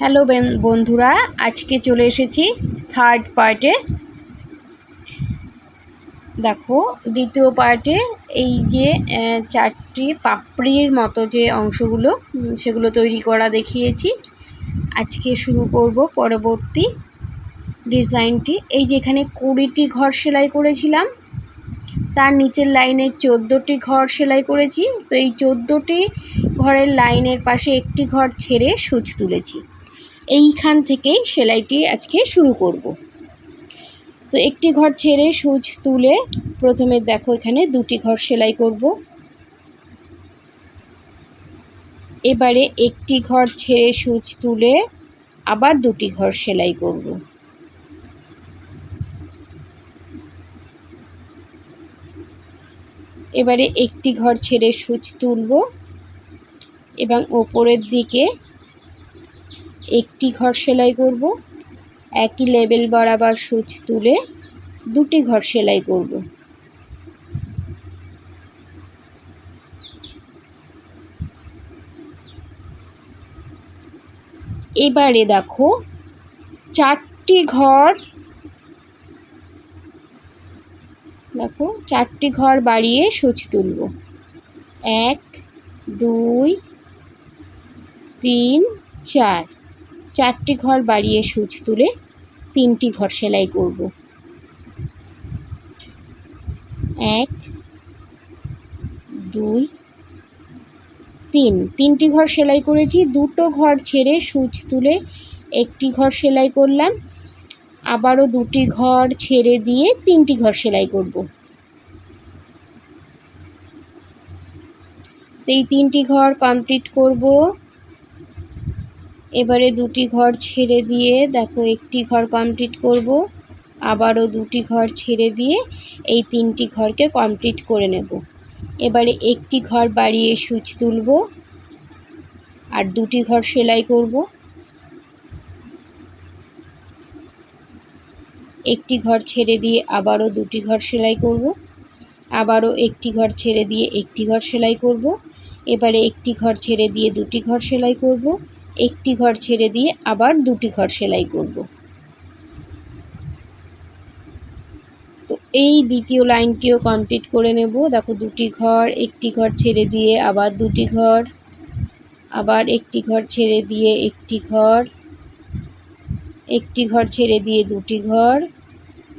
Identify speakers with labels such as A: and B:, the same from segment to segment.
A: Hello Ben- বন্ধুরা, আজকে চলে এসেছি থার্ড পার্টে দেখো, দ্বিতীয় পার্টে এই যে চারটি পাপড়ির মতো যে অংশগুলো, সেগুলো তৈরি করা দেখিয়েছি। আজকে শুরু করব পরবর্তী ডিজাইনটি। এই যেখানে কুড়িটি ঘর সেলাই করেছিলাম, তার নিচের লাইনে চোদ্দোটি ঘর সেলাই করেছি। তো এই চোদ্দোটি ঘরের লাইনের পাশে একটি ঘর ছেড়ে সূচ তুলেছি। এইখান থেকেই সেলাইটি আজকে শুরু করব। তো একটি ঘর ছেড়ে সূচ তুলে প্রথমে দেখো এখানে দুটি ঘর সেলাই করব। এবারে একটি ঘর ছেড়ে সূচ তুলে আবার দুটি ঘর সেলাই করব। এবারে একটি ঘর ছেড়ে সূচ তুলব এবং ওপরের দিকে একটি ঘর সেলাই করব, একই লেবেল বরাবর সূচ তুলে দুটি ঘর সেলাই করব। এবারে দেখো, চারটি ঘর, দেখো, চারটি ঘর বাড়িয়ে সূচ তুলব। এক, দুই, তিন, চার। চারটি ঘর বাড়িয়ে সূচ তুলে তিনটি ঘর সেলাই করব। এক, দুই, তিন। তিনটি ঘর সেলাই করেছি, দুটো ঘর ছেড়ে সূচ তুলে একটি ঘর সেলাই করলাম। আবারও দুটি ঘর ছেড়ে দিয়ে তিনটি ঘর সেলাই করব। এই তিনটি ঘর কমপ্লিট করব। এবারে দুটি ঘর ছেড়ে দিয়ে, দেখো একটি ঘর কমপ্লিট করব, আবারও দুটি ঘর ছেড়ে দিয়ে এই তিনটি ঘরকে কমপ্লিট করে নেব। এবারে একটি ঘর বাড়িয়ে সুচ তুলব, আর দুটি ঘর সেলাই করব। একটি ঘর ছেড়ে দিয়ে আবারও দুটি ঘর সেলাই করব, আবারও একটি ঘর ছেড়ে দিয়ে একটি ঘর সেলাই করব, এবারে একটি ঘর ছেড়ে দিয়ে দুটি ঘর সেলাই করব। একটি ঘর ছেড়ে দিয়ে আবার দুটি ঘর সেলাই করব। তো এই দ্বিতীয় লাইনটিও কমপ্লিট করে নেব। দেখো, দুটি ঘর, একটি ঘর ছেড়ে দিয়ে আবার দুটি ঘর, আবার একটি ঘর ছেড়ে দিয়ে একটি ঘর একটি ঘর ছেড়ে দিয়ে দুটি ঘর,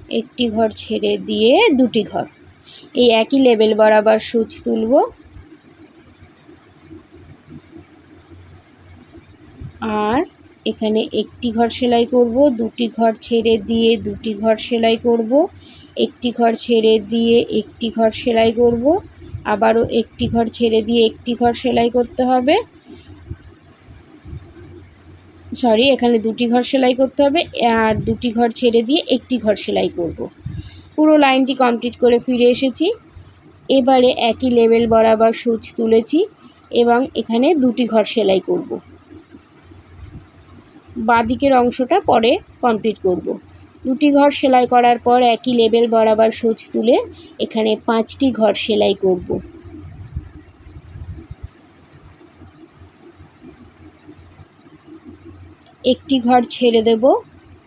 A: একটি ঘর ছেড়ে দিয়ে দুটি ঘর। এই একই লেভেল বরাবর সূচ তুলব। আর এখানে একটি ঘর সেলাই করব, দুটি ঘর ছেড়ে দিয়ে দুটি ঘর সেলাই করব, একটি ঘর ছেড়ে দিয়ে একটি ঘর সেলাই করব, আবারও একটি ঘর ছেড়ে দিয়ে একটি ঘর সেলাই করতে হবে। সরি এখানে দুটি ঘর সেলাই করতে হবে আর দুটি ঘর ছেড়ে দিয়ে একটি ঘর সেলাই করব। পুরো লাইনটি কমপ্লিট করে ফিরে এসেছি। এবারে একই লেভেল বরাবর সূচ তুলেছি এবং এখানে দুটি ঘর সেলাই করব। বাঁদিকের অংশটা পরে কমপ্লিট করব। দুটি ঘর সেলাই করার পর একই লেভেল বরাবর সূচ তুলে এখানে পাঁচটি ঘর সেলাই করব। একটি ঘর ছেড়ে দেব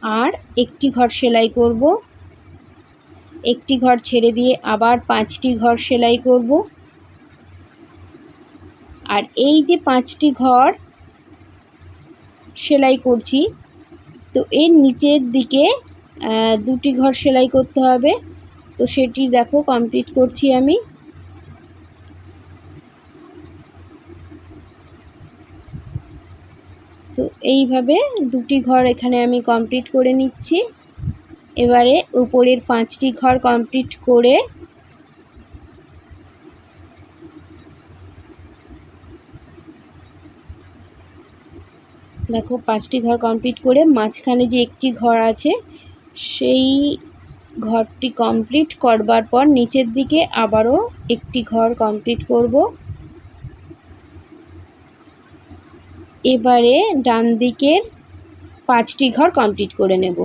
A: আর একটি ঘর সেলাই করব। একটি ঘর ছেড়ে দিয়ে আবার পাঁচটি ঘর সেলাই করব। আর এই যে পাঁচটি ঘর সেলাই করছি। তো এর নিচের দিকে দুটি ঘর সেলাই করতে হবে। তো সেটি দেখো কমপ্লিট করছি আমি। তো এইভাবে দুটি ঘর এখানে আমি কমপ্লিট করে নিচ্ছি। এবারে উপরের পাঁচটি ঘর কমপ্লিট করে দেখো, পাঁচটি ঘর কমপ্লিট করে মাঝখানে যে একটি ঘর আছে, সেই ঘরটি কমপ্লিট করবার পর নিচের দিকে আবারও একটি ঘর কমপ্লিট করব। এবারে ডান দিকের পাঁচটি ঘর কমপ্লিট করে নেব।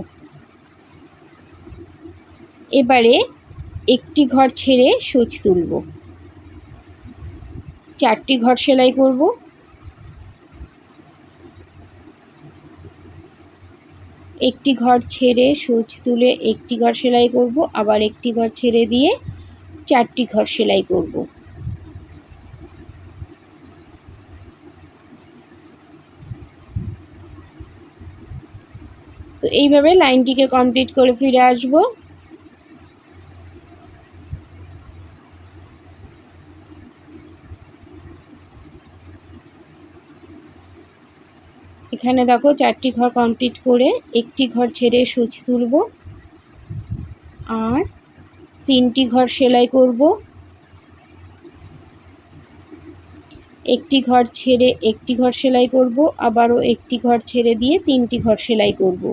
A: এবারে একটি ঘর ছেড়ে সূচ তুলব। চারটি ঘর সেলাই করব। একটি ঘর ছেড়ে সূচ তুলে একটি ঘর সেলাই করব, আবার একটি ঘর ছেড়ে দিয়ে চারটি ঘর সেলাই করব। তো এইভাবে লাইনটিকে কমপ্লিট করে ফিরে আসব। এখানে দেখো চারটি ঘর কমপ্লিট করে একটি ঘর ছেড়ে সুচ তুলব আর তিনটি ঘর সেলাই করব। একটি ঘর ছেড়ে একটি ঘর সেলাই করব, আবারও একটি ঘর ছেড়ে দিয়ে তিনটি ঘর সেলাই করব।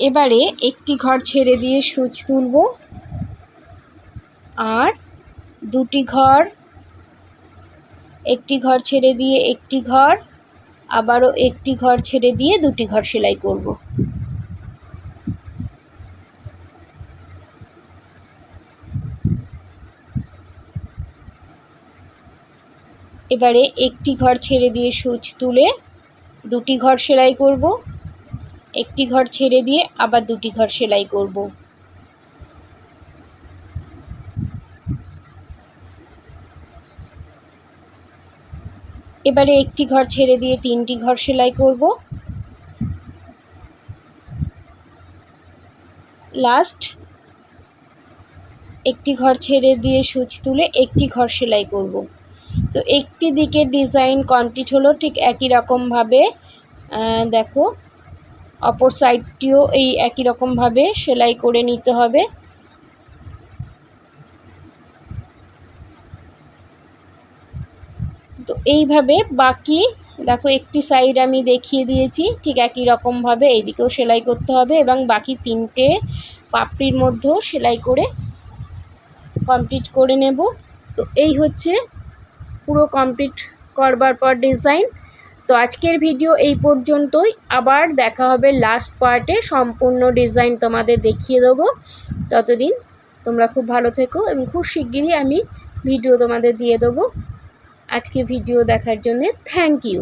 A: এবারে একটি ঘর ছেড়ে দিয়ে সুচ তুলব। আর দুটি ঘর, একটি ঘর ছেড়ে দিয়ে একটি ঘর, আবারও একটি ঘর ছেড়ে দিয়ে দুটি ঘর সেলাই করব। এবারে একটি ঘর ছেড়ে দিয়ে সুচ তুলে দুটি ঘর সেলাই করব। একটি ঘর ছেড়ে দিয়ে আবার দুটি ঘর সেলাই করব। এবারে একটি ঘর ছেড়ে দিয়ে তিনটি ঘর সেলাই করব। লাস্ট একটি ঘর ছেড়ে দিয়ে সুচ তুলে একটি ঘর সেলাই করব। তো একটি দিকের ডিজাইন কমপ্লিট হলো ঠিক একই রকমভাবে। দেখো অপর সাইডটিও এই একই রকমভাবে সেলাই করে নিতে হবে। তো এইভাবে বাকি, দেখো একটি সাইড আমি দেখিয়ে দিয়েছি, ঠিক একই রকমভাবে এইদিকেও সেলাই করতে হবে এবং বাকি তিনটে পাপড়ির মধ্যেও সেলাই করে কমপ্লিট করে নেব। তো এই হচ্ছে পুরো কমপ্লিট করবার পর ডিজাইন। তো আজকের ভিডিও এই পর্যন্তই। আবার দেখা হবে লাস্ট পার্টে সম্পূর্ণ ডিজাইন তোমাদের দেখিয়ে দেবো। ততদিন তোমরা খুব ভালো থেকো এবং খুব শিগগিরই আমি ভিডিও তোমাদের দিয়ে দেবো। আজকে ভিডিও দেখার জন্যে থ্যাংক ইউ